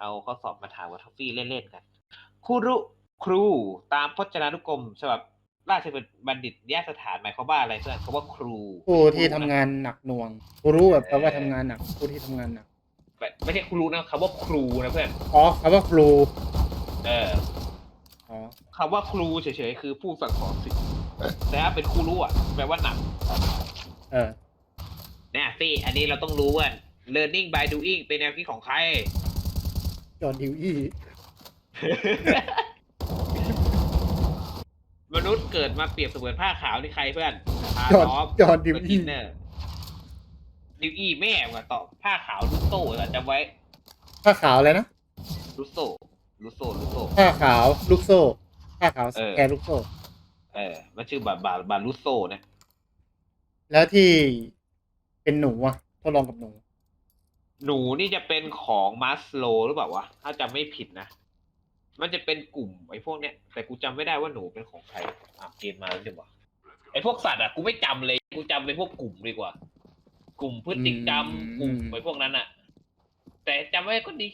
เอาข้อสอบมาถามกับทัฟฟี่เล่นๆกันครูรุครูตามพจนานุกรมฉบับราชบัณฑิตยสถานหมายความว่าอะไรเพื่อนคำว่าครูผู้ที่ทำงานหนักหน่วงผู้รู้แบบแปลว่าทำงานหนักผู้ที่ทำงานหนักแบบไม่ใช่ครูนะคำว่าครูนะเพื่อนอ๋อคำว่าครู เอออ๋อคำว่าครูเฉยๆคือผู้สั่งสอนสิแต่ถ้าเป็นครูรู้อะแปลว่าหนัก เออเนี่ยฟี่อันนี้เราต้องรู้ว่า learning by doing เป็นแนวคิดของใคร จอห์นดิวอี้มนุษย์เกิดมาเปรียบเสมือนผ้าขาวนี่ใครเพื่อนพาจอห์นล้อมจอห์นดิวดิอี้นเนอร์ดิวอี้แม่มาต่อผ้าขาวลูกโซ่เหรอจำไว้ ผ้าขาวอะไรนะลูกโซ่ลูกโซ่ลูกโซ่ ผ้าขาวลูกโซ่ผ้าขาวเออ แกลูกโซ่ เออ มันชื่อบาบาบาลูกโซ่นะ แล้วที่เป็นหนูอะทดลองกับหนู หนูนี่จะเป็นของมาสโลหรือเปล่าวะถ้าจำไม่ผิดนะ มันจะเป็นกลุ่มไอ้พวกเนี้ยแต่กูจำไม่ได้ว่าหนูเป็นของใครอะเกมมาแล้วดีกว่าไอ้พวกสัตว์อะกูไม่จำเลยกูจำเป็นพวกกลุ่มดีกว่า กลุ่มพฤติกรรมอืม กลุ่มไอ้พวกนั้นอะ แต่จำไว้ก็ดี